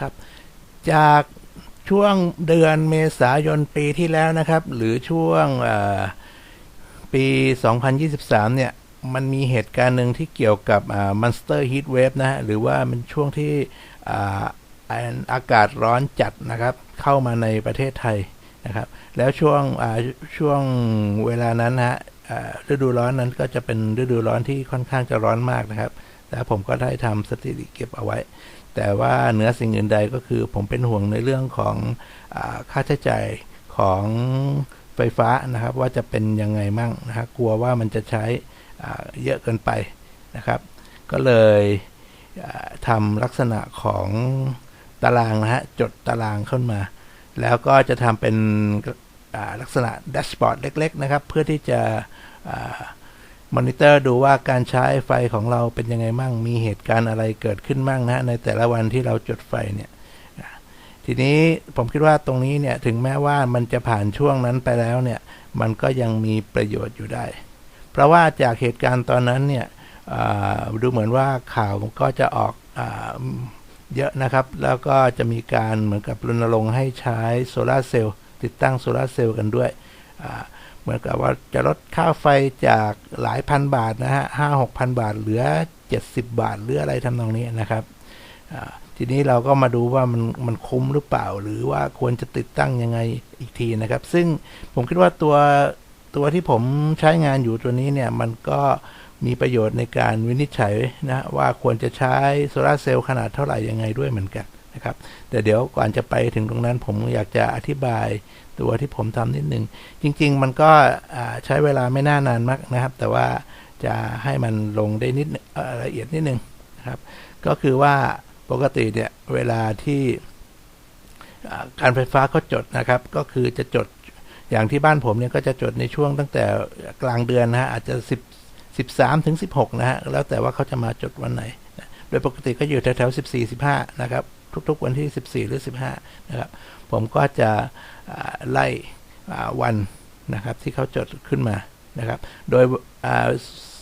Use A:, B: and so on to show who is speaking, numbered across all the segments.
A: ครับ จากช่วงเดือนเมษายนปีที่แล้วนะครับ หรือช่วงปี 2023 เนี่ย มันมีเหตุการณ์หนึ่งที่เกี่ยวกับมอนสเตอร์ฮีทเวฟนะฮะ หรือว่ามันช่วงที่อากาศร้อนจัดนะครับ เข้ามาในประเทศไทยนะครับ แล้วช่วงช่วงเวลานั้นฮะฤดูร้อนนั้นก็จะเป็นฤดูร้อนที่ค่อนข้างจะร้อนมากนะครับแต่ผมก็ได้ทำสถิติเก็บเอาไว้ แต่ว่าเหนือสิ่งอื่นใดก็คือผมเป็นห่วงในเรื่องของอค่าใช้จ่ายของไฟฟ้านะครับ ว่าจะเป็นยังไงมั่งนะครับกลัวว่ามันจะใช้เยอะเกินไปนะครับ ก็เลยทำลักษณะของตารางนะฮะจดตารางขึ้นมา แล้วก็จะทำเป็นลักษณะแดชบอร์ดเล็ก ๆ นะครับ เพื่อที่จะ มอนิเตอร์ดูว่าการใช้ไฟของเราเป็นยังไงมั่ง มีเหตุการณ์อะไรเกิดขึ้นมั่งนะในแต่ละวันที่เราจุดไฟเนี่ยทีนี้ผมคิดว่าตรงนี้เนี่ยถึงแม้ว่ามันจะผ่านช่วงนั้นไปแล้วเนี่ยมันก็ยังมีประโยชน์อยู่ได้ เพราะว่าจากเหตุการณ์ตอนนั้นเนี่ยดูเหมือนว่าข่าวก็จะออกอเยอะนะครับ แล้วก็จะมีการเหมือนกับรณรงค์ให้ใช้โซลาเซลล์ติดตั้งโซลาเซลล์กันด้วย เหมือนกับว่าจะลดค่าไฟจากหลายพันบาทนะฮะห้าหกพันบาทเหลือ 70 บาทหรืออะไรทำนองนี้นะครับทีนี้เราก็มาดูว่ามันมันคุ้มหรือเปล่า หรือว่าควรจะติดตั้งยังไงอีกทีนะครับ ซึ่งผมคิดว่าตัวตัวที่ผมใช้งานอยู่ตัวนี้เนี่ยมันก็มีประโยชน์ในการวินิจฉัยนะว่าควรจะใช้โซลาเซลล์ขนาดเท่าไหร่ยังไงด้วยเหมือนกันนะครับแต่เดี๋ยวก่อนจะไปถึงตรงนั้นผมอยากจะอธิบาย ตัวที่ผมทำนิดหนึ่ง จริง ๆ มันก็ใช้เวลาไม่น่านานมากนะครับ แต่ว่าจะให้มันลงได้นิดละเอียดนิดหนึ่งครับ ก็คือว่าปกติเนี่ยเวลาที่การไฟฟ้าก็จดนะครับ ก็คือจะจดอย่างที่บ้านผมเนี่ยก็จะจดในช่วงตั้งแต่กลางเดือนนะฮะอาจจะ10 13ถึง16นะฮะแล้วแต่ว่าเขาจะมาจดวันไหน โดยปกติก็อยู่แถวๆ14 15นะครับ ทุกๆ วันที่ 14 หรือ 15 นะครับ ผมก็จะไล่วันนะครับที่เขาจดขึ้นมานะครับ โดย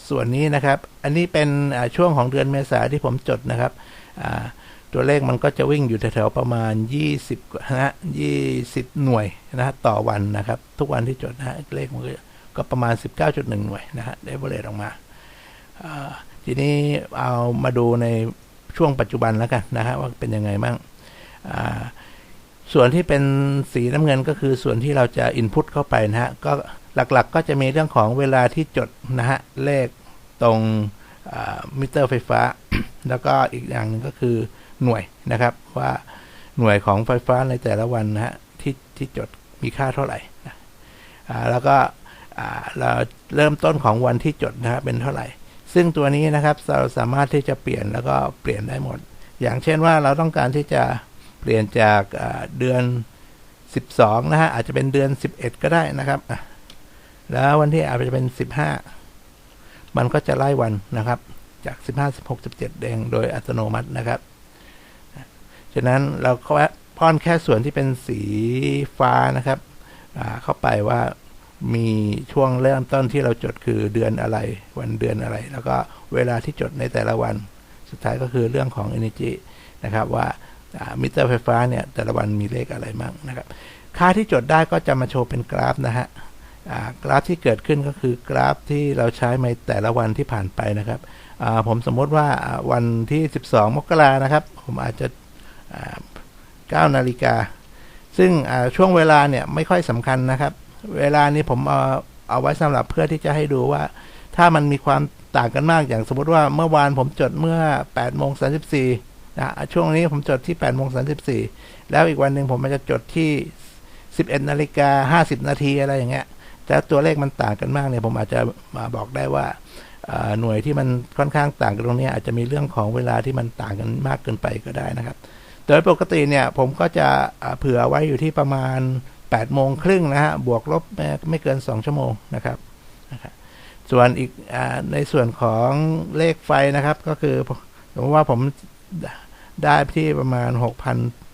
A: ส่วนนี้นะครับ อันนี้เป็นช่วงของเดือนเมษาที่ผมจดนะครับ ตัวเลขมันก็จะวิ่งอยู่แถวๆประมาณ 20นะ20 หน่วยนะต่อวันนะครับ ทุกวันที่จดนะเลขมันก็ประมาณ 19.1 หน่วยนะฮะได้บริเลตออกมา ทีนี้เอามาดูใน ช่วงปัจจุบันแล้วกันนะฮะว่าเป็นยังไงบ้างส่วนที่เป็นสีน้ำเงินก็คือส่วนที่เราจะ input เข้าไปนะฮะก็หลักๆกก็จะมีเรื่องของเวลาที่จดนะฮะเลขตรงมิเตอร์ไฟฟ้า แล้วก็อีกอย่างหนึ่งก็คือหน่วยนะครับว่าหน่วยของไฟฟ้าในแต่ละวันนะฮะที่ที่จดมีค่าเท่าไหร่นะแล้วก็เราเริ่มต้นของวันที่จดนะฮะเป็นเท่าไหร่ ซึ่งตัวนี้นะครับเราสามารถที่จะเปลี่ยนแล้วก็เปลี่ยนได้หมด อย่างเช่นว่าเราต้องการที่จะเปลี่ยนจากเดือน 12 นะฮะ อาจจะเป็นเดือน 11 ก็ได้นะครับ แล้ววันที่อาจจะเป็น 15 มันก็จะไล่วันนะครับ จาก 15 16 17 แดงโดยอัตโนมัตินะครับ ฉะนั้นเราก็พ่อนแค่ส่วนที่เป็นสีฟ้านะครับเข้าไปว่า มีช่วงเริ่มต้นที่เราจดคือเดือนอะไร วันเดือนอะไร แล้วก็เวลาที่จดในแต่ละวัน สุดท้ายก็คือเรื่องของ energy นะครับว่ามิเตอร์ไฟฟ้าเนี่ยแต่ละวันมีเลขอะไรมั่งนะครับ ค่าที่จดได้ก็จะมาโชว์เป็นกราฟนะฮะกราฟที่เกิดขึ้นก็คือกราฟที่เราใช้ในแต่ละวันที่ผ่านไปนะครับผมสมมติว่าวันที่ 12 มกรานะครับ ผมอาจจะ9นาฬิกาซึ่งช่วงเวลาเนี่ยไม่ค่อยสำคัญนะครับ เวลานี้ผมเอาเอาไว้สำหรับเพื่อที่จะให้ดูว่า ถ้ามันมีความต่างกันมากอย่างสมมติว่าเมื่อวานผมจดเมื่อ8โมง34นะช่วงนี้ผมจดที่8โมง34แล้วอีกวันหนึ่งผมมันจะจดที่ 11นาฬิกา50 นาทีอะไรอย่างเงี้ยแต่ตัวเลขมันต่างกันมากเนี่ยผมอาจจะมาบอกได้ว่าหน่วยที่มันค่อนข้างต่างกันตรงนี้อาจจะมีเรื่องของเวลาที่มันต่างกันมากเกินไปก็ได้นะครับ โดยปกติเนี่ยผมก็จะเผื่อไว้อยู่ที่ประมาณ 8โมงครึ่งนะฮะ บวกลบไม่เกิน 2 ชั่วโมงนะครับนะครับ ส่วนอีกอในส่วนของเลขไฟนะครับ ก็คือผมว่าผมได้ที่ประมาณ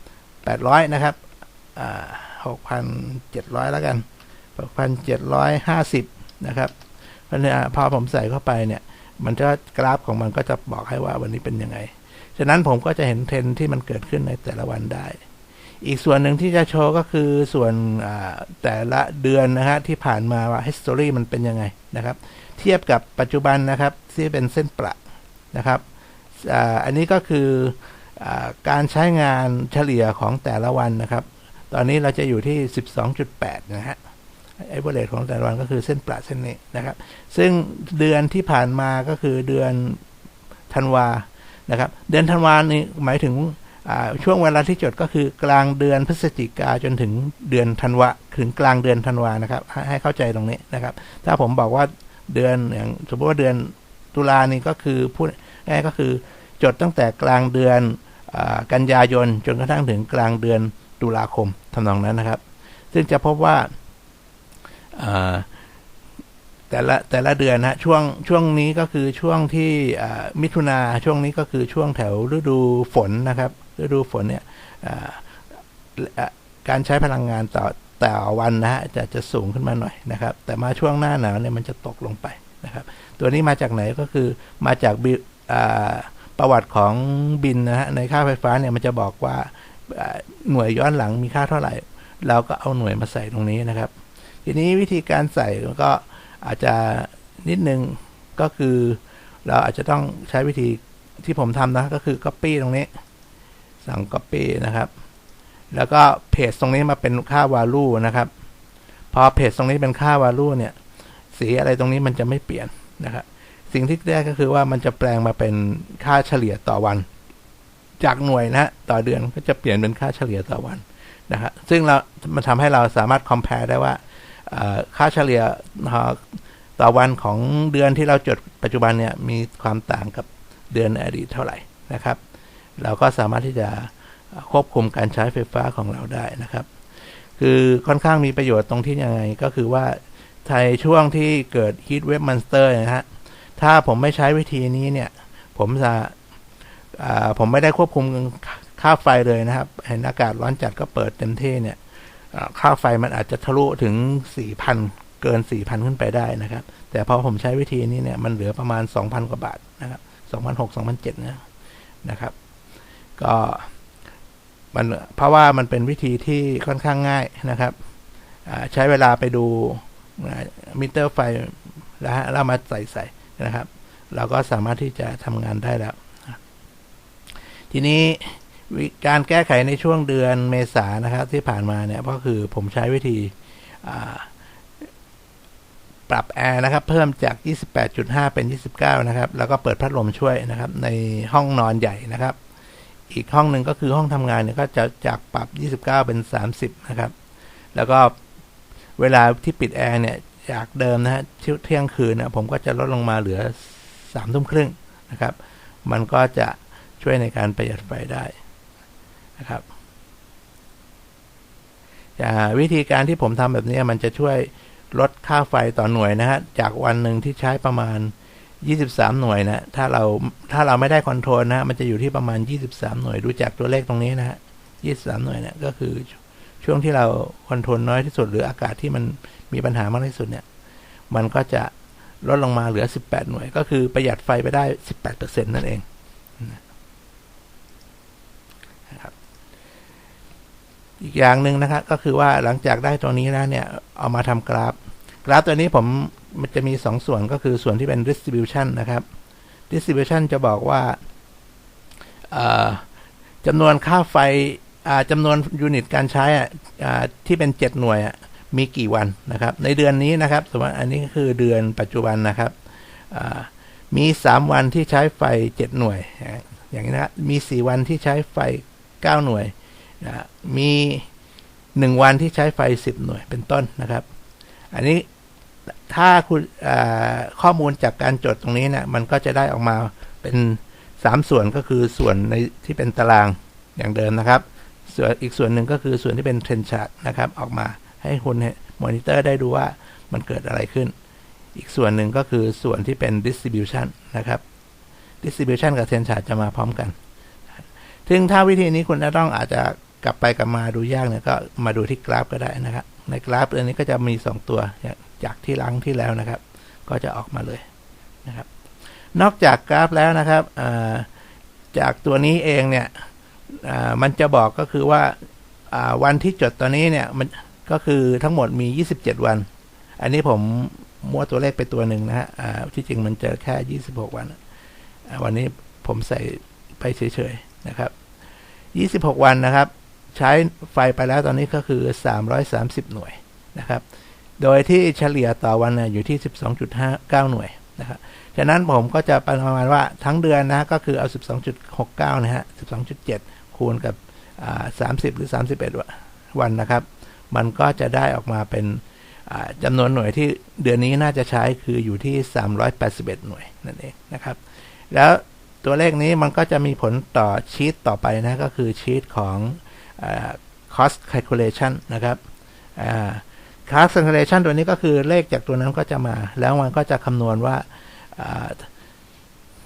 A: 6,800 นะครับอ่า6,700 แล้วกัน 6,750 นะครับเพราะเนี่ยพอผมใส่เข้าไปเนี่ย มันจะกราฟของมันก็จะบอกให้ว่าวันนี้เป็นยังไง ฉะนั้นผมก็จะเห็นเทรนที่มันเกิดขึ้นในแต่ละวันได้ อีกส่วนหนึ่งที่จะโชว์ก็คือส่วนแต่ละเดือนนะฮะที่ผ่านมาว่า history มันเป็นยังไงนะครับ เทียบกับปัจจุบันนะครับที่เป็นเส้นประนะครับอันนี้ก็คืออการใช้งานเฉลี่ยของแต่ละวันนะครับ ตอนนี้เราจะอยู่ที่ 12.8 นะฮะไอ้เบรดของแต่ละวันก็คือเส้นประเส้นนี้นะครับ ซึ่งเดือนที่ผ่านมาก็คือเดือนธันวานะครับ เดือนธันวานี่หมายถึง ช่วงเวลาที่จดก็คือกลางเดือนพฤศจิกาจนถึงเดือนธันวาถึงกลางเดือนธันวานะครับ ให้เข้าใจตรงนี้นะครับ ถ้าผมบอกว่าเดือนอย่างสมมติว่าเดือนตุลานี่ก็คือพูดง่ายก็คือจดตั้งแต่กลางเดือนอกันยายนจนกระทั่งถึงกลางเดือนตุลาคมทำนองนั้นนะครับ ซึ่งจะพบว่าแต่ละแต่ละเดือนนะช่วงช่วงนี้ก็คือช่วงที่มิถุนาช่วงนี้ก็คือช่วงแถวฤดูฝนนะครับ ฤดูฝนเนี่ยการใช้พลังงานต่อต่อวันนะฮะจะจะสูงขึ้นมาหน่อยนะครับ แต่มาช่วงหน้าหนาวเนี่ยมันจะตกลงไปนะครับ ตัวนี้มาจากไหนก็คือมาจากประวัติของบินนะฮะในค่าไฟฟ้าเนี่ยมันจะบอกว่าหน่วยย้อนหลังมีค่าเท่าไหร่ เราก็เอาหน่วยมาใส่ตรงนี้นะครับ ทีนี้วิธีการใส่ก็อาจจะนิดนึงก็คือ เราอาจจะต้องใช้วิธีที่ผมทำนะก็คือ Copy ตรงนี้ สั่ง Copy นะครับ แล้วก็เพจตรงนี้มาเป็นค่า value นะครับ พอเพจตรงนี้เป็นค่า value เนี่ย สีอะไรตรงนี้มันจะไม่เปลี่ยนนะครับ สิ่งที่ได้ก็คือว่ามันจะแปลงมาเป็นค่าเฉลี่ยต่อวัน จากหน่วยนะต่อเดือนก็จะเปลี่ยนเป็นค่าเฉลี่ยต่อวันนะครับซึ่งเรา มันทำให้เราสามารถ compare ได้ว่าค่าเฉลี่ยต่อวันของเดือนที่เราจดปัจจุบันเนี่ยมีความต่างกับเดือนอดีตเท่าไหร่นะครับ เราก็สามารถที่จะควบคุมการใช้ไฟฟ้าของเราได้นะครับ คือค่อนข้างมีประโยชน์ตรงที่ยังไงก็คือว่าไทยช่วงที่เกิด heat wave monster นะฮะถ้าผมไม่ใช้วิธีนี้เนี่ย ผมจะผมไม่ได้ควบคุมค่าไฟเลยนะครับเห็นอากาศร้อนจัดก็เปิดเต็มที่เนี่ยค่าไฟมันอาจจะทะลุถึง 4,000 เกิน 4,000 ขึ้นไปได้นะครับ แต่พอผมใช้วิธีนี้เนี่ย มันเหลือประมาณ 2,000 กว่าบาทนะครับ 2,600 2,700นะนะครับ ก็มันเพราะว่ามันเป็นวิธีที่ค่อนข้างง่ายนะครับใช้เวลาไปดูมิเตอร์ไฟแล้วเรามาใส่ใส่นะครับ เราก็สามารถที่จะทำงานได้แล้ว ทีนี้การแก้ไขในช่วงเดือนเมษานะครับ ที่ผ่านมาเนี่ยก็คือผมใช้วิธีปรับแอร์นะครับ เพิ่มจาก 28.5 เป็น 29 นะครับ แล้วก็เปิดพัดลมช่วยนะครับ ในห้องนอนใหญ่นะครับ อีกห้องหนึ่งก็คือห้องทำงานเนี่ยก็จะจากปรับ 29 เป็น 30 นะครับ แล้วก็เวลาที่ปิดแอร์เนี่ยจากเดิมนะฮะเที่ยงคืนนะผมก็จะลดลงมาเหลือ3ทุ่มครึ่งนะครับ มันก็จะช่วยในการประหยัดไฟได้นะครับวิธีการที่ผมทำแบบนี้มันจะช่วยลดค่าไฟต่อหน่วยนะฮะจากวันหนึ่งที่ใช้ประมาณ 23 หน่วยนะ ถ้าเราถ้าเราไม่ได้คอนโทรลนะมันจะอยู่ที่ประมาณ 23 หน่วย ดูจากตัวเลขตรงนี้นะฮะ23 หน่วยเนี่ยก็คือช่วงที่เราคอนโทรลน้อยที่สุด หรืออากาศที่มันมีปัญหามากที่สุดเนี่ย มันก็จะลดลงมาเหลือ 18 หน่วย ก็คือประหยัดไฟไปได้ 18%นั่นเองอีกอย่างหนึ่งนะครับก็คือว่าหลังจากได้ตัวนี้แล้วเนี่ย เอามาทำกราฟ กราฟตัวนี้ผม มันจะมีสองส่วนก็คือส่วนที่เป็น distribution นะครับ distribution จะบอกว่าจำนวนค่าไฟจำนวนยูนิตการใช้ที่เป็น 7 หน่วยมีกี่วันนะครับ ในเดือนนี้นะครับสมมติอันนี้คือเดือนปัจจุบันนะครับมี 3 วันที่ใช้ไฟ 7 หน่วย อย่างนี้นะมี 4 วันที่ใช้ไฟ 9 หน่วยนะมีหนึ่งวันที่ใช้ไฟสิบหน่วยเป็นต้นนะครับ อันนี้ ถ้าคุณข้อมูลจากการจดตรงนี้เนะี่ยมันก็จะได้ออกมาเป็นสามส่วนก็คือส่วนในที่เป็นตารางอย่างเดิมนะครับ ส่วนอีกส่วนหนึ่งก็คือส่วนที่เป็นเทรนชาร์ตนะครับ ออกมาให้คุณมอนิเตอร์ได้ดูว่ามันเกิดอะไรขึ้น อีกส่วนหนึ่งก็คือส่วนที่เป็น distribution นะครับ distribution กับเทรนชาร์ตจะมาพร้อมกันซึ่งถ้าวิธีนี้คุณจะต้องอาจจะกลับไปกลับมาดูยากเนี่ยก็มาดูที่กราฟก็ได้นะครับ ในกราฟตัวนี้ก็จะมี 2 ตัว จากที่ลังที่แล้วนะครับ ก็จะออกมาเลยนะครับ นอกจากกราฟแล้วนะครับจากตัวนี้เองเนี่ยมันจะบอกก็คือว่าวันที่จดตัวนี้เนี่ยมันก็คือทั้งหมดมี 27 วัน อันนี้ผมมั่วตัวเลขไปตัวหนึ่งนะฮะที่จริงมันจะแค่ 26 วัน วันนี้ผมใส่ไปเฉยๆนะครับ 26 วันนะครับ ใช้ไฟไปแล้วตอนนี้ก็คือ 330 หน่วยนะครับ โดยที่เฉลี่ยต่อวันอยู่ที่ 12.59 หน่วยนะครับฉะนั้นผมก็จะประมาณว่าทั้งเดือนนะก็คือเอา 12.69 นะฮะ 12.7 คูณกับ 30 หรือ 31 วันนะครับ มันก็จะได้ออกมาเป็นจำนวนหน่วยที่เดือนนี้น่าจะใช้คืออยู่ที่ 381 หน่วยนั่นเองนะครับ แล้วตัวเลขนี้มันก็จะมีผลต่อชีตต่อไปนะก็คือชีตของอ cost calculation นะครับ อ่า cost calculation ตัวนี้ก็คือเลขจากตัวนั้นก็จะมา แล้วมันก็จะคำนวณว่าอ่า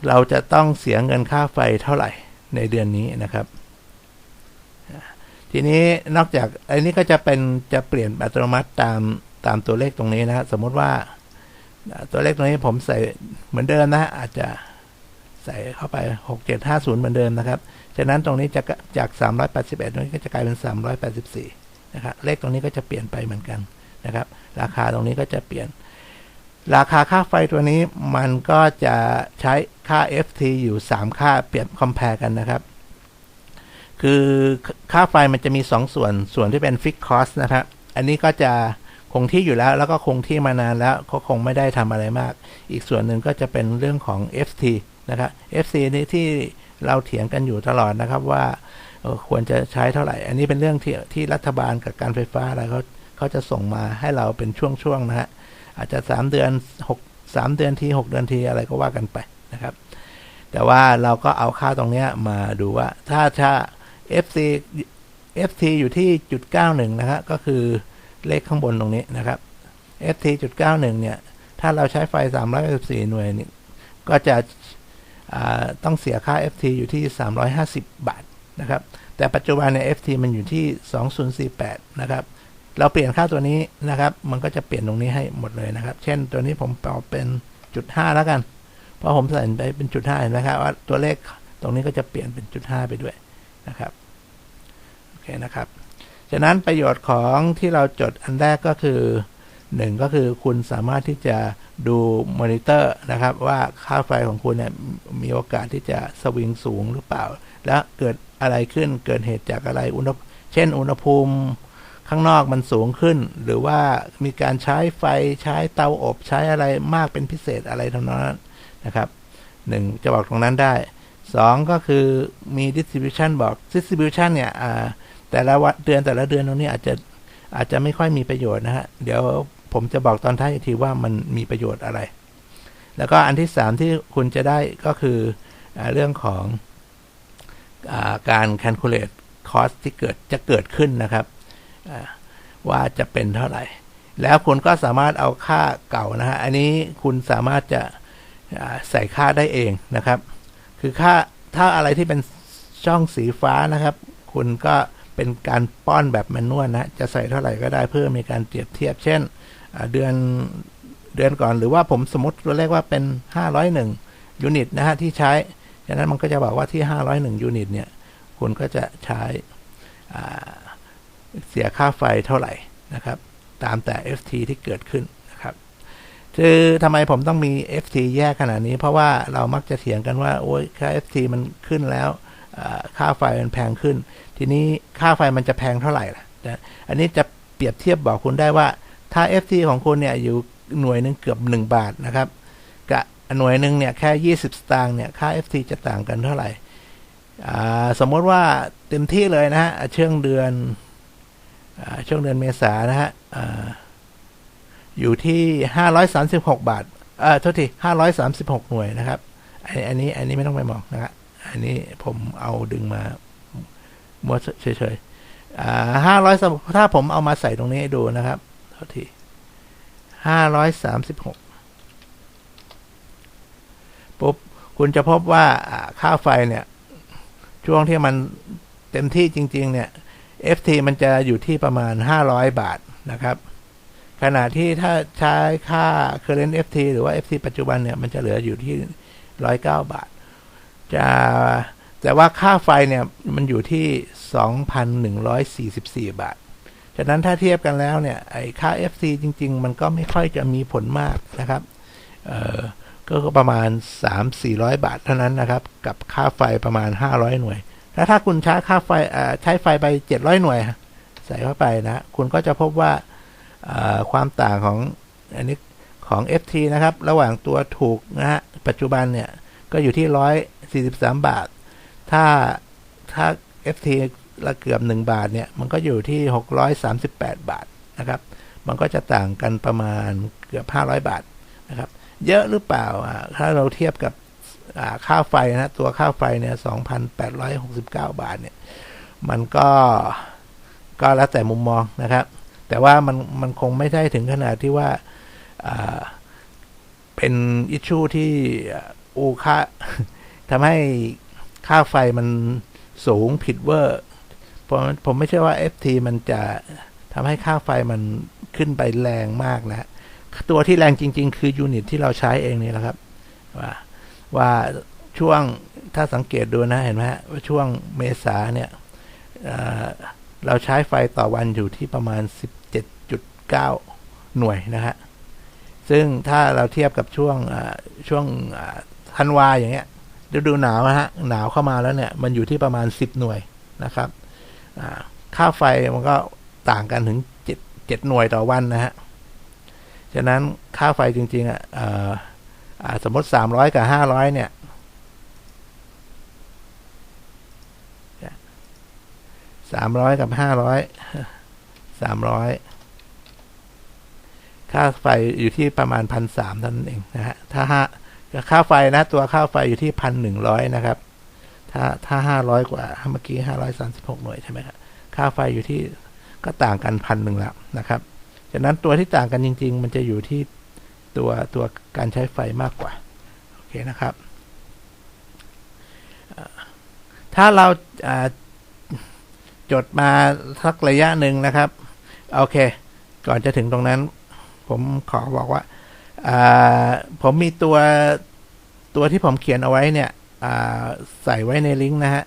A: เราจะต้องเสียเงินค่าไฟเท่าไหร่ในเดือนนี้นะครับ ทีนี้นอกจากอันนี้ก็จะเป็นจะเปลี่ยนอัตโนมัติตามตามตัวเลขตรงนี้นะสมมติว่าตัวเลขตรงนี้ผมใส่เหมือนเดิมนะฮะอาจจะใส่เข้าไป6750เหมือนเดิมนะครับฉะนั้นตรงนี้จะจาก 381ตรงนี้ก็จะกลายเป็น 384นะครับเลขตรงนี้ก็จะเปลี่ยนไปเหมือนกัน นะครับ ราคาตรงนี้ก็จะเปลี่ยน ราคาค่าไฟตัวนี้มันก็จะใช้ค่า FT อยู่ 3 ค่าเปรียบคอมเพลกันนะครับ คือค่าไฟมันจะมี 2 ส่วนส่วนที่เป็นฟิกคอสนะครับ อันนี้ก็จะคงที่อยู่แล้วแล้วก็คงที่มานานแล้วก็คงไม่ได้ทำอะไรมาก อีกส่วนหนึ่งก็จะเป็นเรื่องของ FT นะครับ FC นี้ที่เราเถียงกันอยู่ตลอดนะครับว่าควรจะใช้เท่าไหร่ อันนี้เป็นเรื่องที่ที่รัฐบาลกับการไฟฟ้าอะไรเขา เขาจะส่งมาให้เราเป็นช่วงๆนะฮะอาจจะ 3 เดือน6 3เดือนที6เดือนทีอะไรก็ว่ากันไปนะครับ แต่ว่าเราก็เอาค่าตรงนี้มาดูว่า ถ้าถ้า FC FT อยู่ที่จุด91นะครับก็คือเลขข้างบนตรงนี้นะครับ FT จุด91เนี่ย ถ้าเราใช้ไฟ394หน่วยนี่ก็จะต้องเสียค่า FT อยู่ที่ 350 บาทนะครับ แต่ปัจจุบันเนี่ย FT มันอยู่ที่ 2048 นะครับ เราเปลี่ยนค่าตัวนี้นะครับ มันก็จะเปลี่ยนตรงนี้ให้หมดเลยนะครับ เช่นตัวนี้ผมเอาเป็นจุดห้าแล้วกัน เพราะผมใส่ไปเป็นจุดห้านไหมครับว่าตัวเลขตรงนี้ก็จะเปลี่ยนเป็นจุดห้าไปด้วยนะครับโอเคนะครับฉะนั้นประโยชน์ของที่เราจดอันแรกก็คือหนึ่งก็คือคุณสามารถที่จะดูมอนิเตอร์นะครับ ว่าค่าไฟของคุณเนี่ยมีโอกาสที่จะสวิงสูงหรือเปล่า และเกิดอะไรขึ้นเกิดเหตุจากอะไรอุณหเช่นอุณหภูมิ ข้างนอกมันสูงขึ้น หรือว่ามีการใช้ไฟใช้เตาอบใช้อะไรมากเป็นพิเศษอะไรทั้งนั้นนะครับหนึ่งจะบอกตรงนั้นได้สองก็คือมี distribution บอก distribution เนี่ยแต่ละวันเดือนแต่ละเดือนตรงนี้อาจจะอาจจะไม่ค่อยมีประโยชน์นะฮะ เดี๋ยวผมจะบอกตอนท้ายอีกทีว่ามันมีประโยชน์อะไร แล้วก็อันที่สามที่คุณจะได้ก็คืออเรื่องของอการ calculate cost ที่เกิดจะเกิดขึ้นนะครับ ว่าจะเป็นเท่าไหร่ แล้วคุณก็สามารถเอาค่าเก่านะฮะ อันนี้คุณสามารถจะใส่ค่าได้เองนะครับ คือค่าถ้าอะไรที่เป็นช่องสีฟ้านะครับ คุณก็เป็นการป้อนแบบแมนนวลนะ จะใส่เท่าไหร่ก็ได้เพื่อมีการเปรียบเทียบ เช่นเดือนเดือนก่อนหรือว่าผมสมมติตัวเลขว่าเป็น 501 ยูนิตนะฮะที่ใช้ฉะนั้นมันก็จะบอกว่าที่ 501 ยูนิตเนี่ย คุณก็จะใช้ เสียค่าไฟเท่าไหร่นะครับ ตามแต่ FT ที่เกิดขึ้นนะครับ คือทำไมผมต้องมี FT แยกขนาดนี้ เพราะว่าเรามักจะเถียงกันว่า โอ้ยค่า FT มันขึ้นแล้วค่าไฟมันแพงขึ้น ทีนี้ค่าไฟมันจะแพงเท่าไหร่ล่ะอันนี้จะเปรียบเทียบบอกคุณได้ว่าถ้า FT ของคุณเนี่ยอยู่หน่วยหนึ่งเกือบ 1 บาทนะครับกับหน่วยหนึ่งเนี่ยแค่ 20 สตางค์เนี่ยค่า FT จะต่างกันเท่าไหร่สมมติว่าเต็มที่เลยนะฮะช่วงเดือน ช่วงเดือนเมษานะฮะอ่าอยู่ที่ 536 บาทเอ่อโทษที536 หน่วยนะครับ อันนี้ อันนี้ไม่ต้องไปมองนะครับอันนี้ผมเอาดึงมามัวเฉยๆอ่าห้าร้อยถ้าผมเอามาใส่ตรงนี้ให้ดูนะครับโทษทีห้าร้อยสามสิบหกปุ๊บ คุณจะพบว่าค่าไฟเนี่ย ช่วงที่มันเต็มที่จริง ๆ เนี่ย FT มันจะอยู่ที่ประมาณ 500 บาทนะครับ ขณะที่ถ้าใช้ค่า current FT หรือว่า FT ปัจจุบันเนี่ย มันจะเหลืออยู่ที่ 109 บาท จะแต่ว่าค่าไฟเนี่ย มันอยู่ที่ 2,144 บาทฉะนั้นถ้าเทียบกันแล้วเนี่ยไอ้ค่า FC จริง ๆ มันก็ไม่ค่อยจะมีผลมากนะครับเออก็ประมาณ 3-400 บาทเท่านั้นนะครับ กับค่าไฟประมาณ 500 หน่วย แล้วถ้าคุณใช้ค่าไฟใช้ไฟไป700หน่วย ใส่เข้าไปนะ คุณก็จะพบว่าความต่างของอันนี้ของ FT นะครับ ระหว่างตัวถูกนะฮะ ปัจจุบันเนี่ย ก็อยู่ที่143บาท ถ้าถ้า FT ละเกือบ1บาทเนี่ย มันก็อยู่ที่638บาทนะครับ มันก็จะต่างกันประมาณเกือบ500บาทนะครับ เยอะหรือเปล่า ถ้าเราเทียบกับ ค่าไฟนะ ตัวค่าไฟเนี่ย2,869บาทเนี่ย มันก็ก็แล้วแต่มุมมองนะครับ แต่ว่ามันมันคงไม่ได้ถึงขนาดที่ว่าเป็นอิชชูที่อูค่าทำให้ค่าไฟมันสูงผิดเวอร์ผมผมไม่เชื่อว่า FT มันจะทำให้ค่าไฟมันขึ้นไปแรงมากนะ ตัวที่แรงจริง ๆ คือยูนิตที่เราใช้เองนี่แหละครับว่า ว่าช่วงถ้าสังเกตดูนะเห็นไหมว่าช่วงเมษาเนี่ยเราใช้ไฟต่อวันอยู่ที่ประมาณ 17.9 หน่วยนะฮะซึ่งถ้าเราเทียบกับช่วงช่วงธันวาอย่างเงี้ยฤดูหนาวนะฮะหนาวเข้ามาแล้วเนี่ย มันอยู่ที่ประมาณ 10 หน่วยนะครับค่าไฟมันก็ต่างกันถึง 7 7 หน่วยต่อวันนะฮะฉะนั้นค่าไฟจริงๆอะ สมมติ300กับ500เนี่ยสามร้อยกับห้าร้อยสามร้อยค่าไฟอยู่ที่ประมาณพันสามเท่านั้นเองนะฮะถ้าห้าค่าไฟนะ ตัวค่าไฟอยู่ที่พันหนึ่งร้อยนะครับ ถ้าถ้าห้าร้อยกว่าเมื่อกี้ห้าร้อยสามสิบหกหน่วยใช่ไหมครับค่าไฟอยู่ที่ก็ต่างกันพันหนึ่งแล้วนะครับฉะนั้นตัวที่ต่างกันจริง ๆ มันจะอยู่ที่ ตัวตัวการใช้ไฟมากกว่า โอเคนะครับ ถ้าเราจดมาสักระยะหนึ่งนะครับ โอเค ก่อนจะถึงตรงนั้น ผมขอบอกว่า ผมมีตัวตัวที่ผมเขียนเอาไว้เนี่ยใส่ไว้ในลิงก์นะฮะ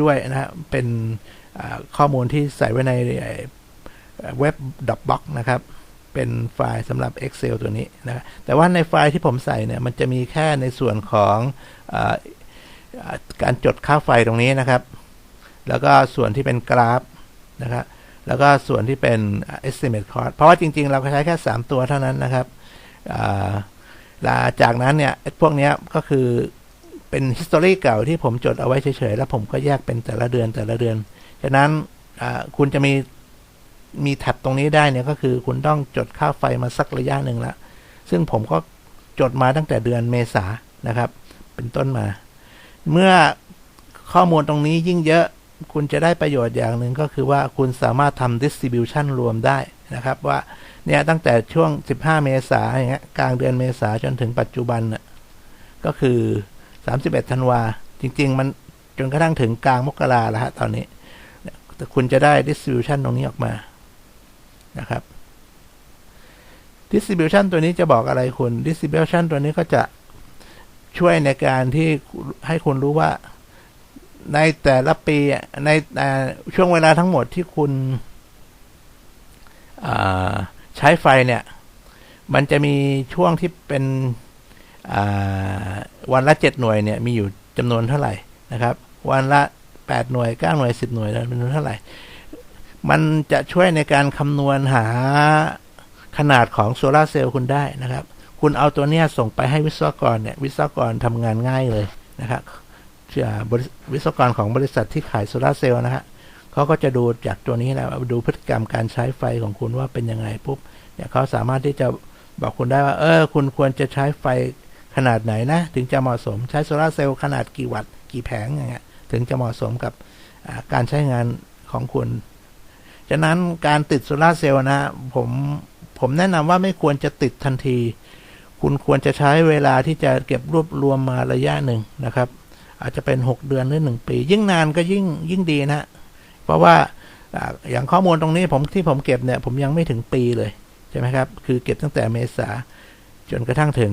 A: ด้วยนะฮะ เป็นข้อมูลที่ใส่ไว้ในเว็บ Dropbox นะครับ เป็นไฟล์สำหรับ Excel ตัวนี้นะแต่ว่าในไฟล์ที่ผมใส่เนี่ยมันจะมีแค่ในส่วนของอการจดค่าไฟตรงนี้นะครับ แล้วก็ส่วนที่เป็นกราฟนะครับแล้วก็ส่วนที่เป็น estimate cost เพราะว่าจริง ๆ เราใช้แค่ 3 ตัวเท่านั้นนะครับลาจากนั้นเนี่ยพวกนี้ก็คือเป็น history เก่าที่ผมจดเอาไว้เฉยๆ แล้วผมก็แยกเป็นแต่ละเดือนแต่ละเดือน ฉะนั้นคุณจะมี มีแท็บตรงนี้ได้เนี่ยก็คือคุณต้องจดค่าไฟมาสักระยะหนึ่งละ ซึ่งผมก็จดมาตั้งแต่เดือนเมษานะครับ เป็นต้นมา เมื่อข้อมูลตรงนี้ยิ่งเยอะคุณจะได้ประโยชน์อย่างหนึ่งก็คือว่าคุณสามารถทำ distribution รวมได้นะครับ ว่าเนี่ยตั้งแต่ช่วง 15 เมษาอย่างเงี้ยกลางเดือนเมษาจนถึงปัจจุบันน่ะก็คือ 31 ธันวา จริง ๆ มันจนกระทั่งถึงกลางมกราแล้วฮะตอนนี้ แต่คุณจะได้ distribution ตรงนี้ออกมา นะครับ distribution ตัวนี้จะบอกอะไรคุณ distribution ตัวนี้ก็จะช่วยในการที่ให้คุณรู้ว่าในแต่ละปีในช่วงเวลาทั้งหมดที่คุณใช้ไฟเนี่ย มันจะมีช่วงที่เป็นวันละเจ็ดหน่วยเนี่ย มีอยู่จำนวนเท่าไหร่นะครับ วันละแปดหน่วยเก้าหน่วยสิบหน่วยจำนวนเท่าไหร่ มันจะช่วยในการคำนวณหาขนาดของโซลาเซลล์คุณได้นะครับ คุณเอาตัวเนี้ยส่งไปให้วิศวกรเนี่ย วิศวกรทำงานง่ายเลยนะครับวิศวกรของบริษัทที่ขายโซลาเซลล์นะฮะเขาก็จะดูจากตัวนี้แหละดูพฤติกรรมการใช้ไฟของคุณว่าเป็นยังไงปุ๊บเนี่ยเขาสามารถที่จะบอกคุณได้ว่า เออ คุณควรจะใช้ไฟขนาดไหนนะ ถึงจะเหมาะสมใช้โซลาเซลล์ขนาดกี่วัตต์กี่แผงอย่างเงี้ยถึงจะเหมาะสมกับการใช้งานของคุณ ฉะนั้นการติดโซลาเซลล์นะผมผมแนะนำว่าไม่ควรจะติดทันที คุณควรจะใช้เวลาที่จะเก็บรวบรวมมาระยะหนึ่งนะครับ อาจจะเป็น 6 เดือนหรือ 1 ปี ยิ่งนานก็ยิ่งยิ่งดีนะเพราะว่าอย่างข้อมูลตรงนี้ผมที่ผมเก็บเนี่ยผมยังไม่ถึงปีเลยใช่ไหมครับ คือเก็บตั้งแต่เมษาจนกระทั่งถึง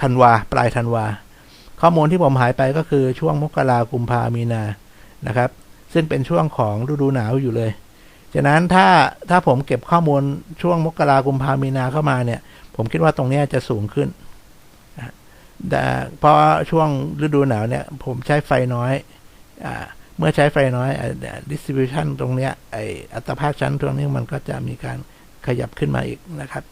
A: ธันวาปลายธันวา ข้อมูลที่ผมหายไปก็คือช่วงมกรากุมภามีนานะครับ ซึ่งเป็นช่วงของฤดูหนาวอยู่เลยฉะนั้นถ้าถ้าผมเก็บข้อมูลช่วงมกรากุมภามีนาเข้ามาเนี่ย ผมคิดว่าตรงนี้จะสูงขึ้นแต่เพราะช่วงฤดูหนาวเนี่ย ผมใช้ไฟน้อยอเมื่อใช้ไฟน้อย distribution ตรงเนี้ยไออัตราภาคชั้นตรงนี้มันก็จะมีการขยับขึ้นมาอีกนะครับ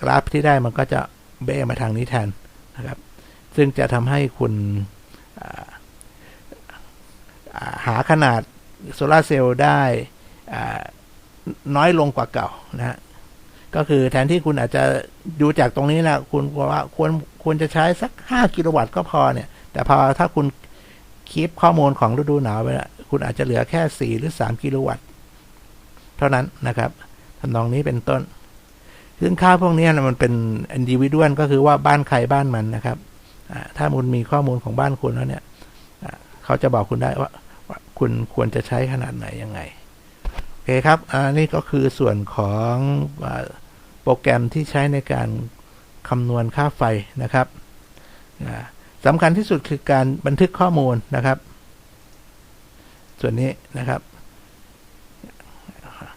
A: กราฟที่ได้มันก็จะเบ้มาทางนี้แทนนะครับ ซึ่งจะทำให้คุณ หาขนาดโซลาเซลล์ได้น้อยลงกว่าเก่านะฮะก็คือแทนที่คุณอาจจะดูจากตรงนี้นะคุณว่าควรควรจะใช้สัก 5 กิโลวัตต์ก็พอเนี่ย แต่พอถ้าคุณคีปข้อมูลของฤดูหนาวไปละคุณอาจจะเหลือแค่ 4 หรือ 3 กิโลวัตต์เท่านั้นนะครับทำนองนี้เป็นต้น ซึ่งค่าพวกนี้นะมันเป็นอินดิวิดวก็คือว่าบ้านใครบ้านมันนะครับถ้าคุณมีข้อมูลของบ้านคุณแล้วเนี่ย เขาจะบอกคุณได้ว่าวาคุณควรจะใช้ขนาดไหนยังไง โอเคครับ อันนี้ก็คือส่วนของอโปรแกรมที่ใช้ในการคำนวณค่าไฟนะครับสำคัญที่สุดคือการบันทึกข้อมูลนะครับ ส่วนนี้นะครับ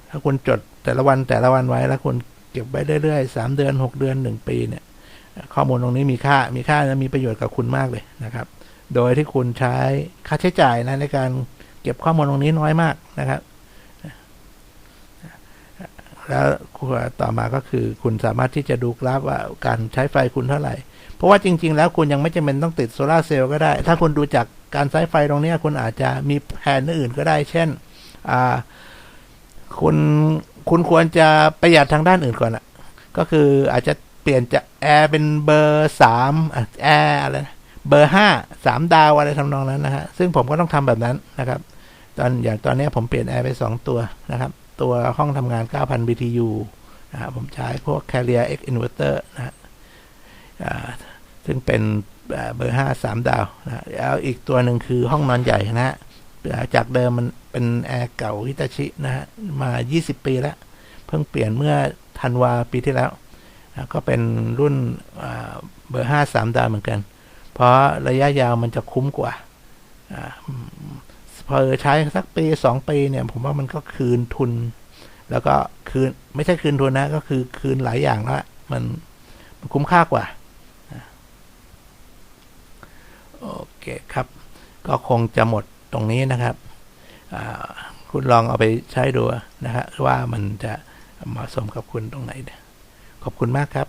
A: ถ้าคุณจดแต่ละวันแต่ละวันไว้แล้วคุณเก็บไว้เรื่อยๆสามเดือนหกเดือนหนึ่งปีเนี่ย ข้อมูลตรงนี้มีค่ามีค่าและมีประโยชน์กับคุณมากเลยนะครับ โดยที่คุณใช้ค่าใช้จ่ายนะในการเก็บข้อมูลตรงนี้น้อยมากนะครับ แล้วต่อมาก็คือคุณสามารถที่จะดูกราฟว่าการใช้ไฟคุณเท่าไหร่ เพราะว่าจริง ๆ แล้วคุณยังไม่จำเป็นต้องติดโซลาเซลล์ก็ได้ ถ้าคุณดูจากการใช้ไฟตรงนี้คุณอาจจะมีแผนอื่นก็ได้ เช่นคุณคุณควรจะประหยัดทางด้านอื่นก่อนอะก็คืออาจจะเปลี่ยนจากแอร์เป็นเบอร์สามแอร์อะไรนะ เบอร์ห้าสามดาวอะไรทำนองนั้นนะฮะซึ่งผมก็ต้องทำแบบนั้นนะครับ ตอนอย่างตอนนี้ผมเปลี่ยนแอร์ไปสองตัวนะครับ ตัวห้องทำงาน 9,000 BTU นะฮะผมใช้พวก Carrier X Inverter นะฮะซึ่งเป็นเบอร์5 3ดาวนะแล้วอีกตัวหนึ่งคือห้องนอนใหญ่นะฮะจากเดิมมันเป็นแอร์เก่าฮิตาชินะฮะมา 20 ปีแล้ว เพิ่งเปลี่ยนเมื่อธันวาปีที่แล้ว ก็เป็นรุ่นเบอร์5 3ดาวเหมือนกัน เพราะระยะยาวมันจะคุ้มกว่าอพอใช้สักปีสองปีเนี่ย ผมว่ามันก็คืนทุน แล้วก็คืนไม่ใช่คืนทุนนะ ก็คือคืนหลายอย่างแล้วมันมันคุ้มค่ากว่าโอเคครับ ก็คงจะหมดตรงนี้นะครับคุณลองเอาไปใช้ดูนะฮะว่ามันจะเหมาะสมกับคุณตรงไหน ขอบคุณมากครับ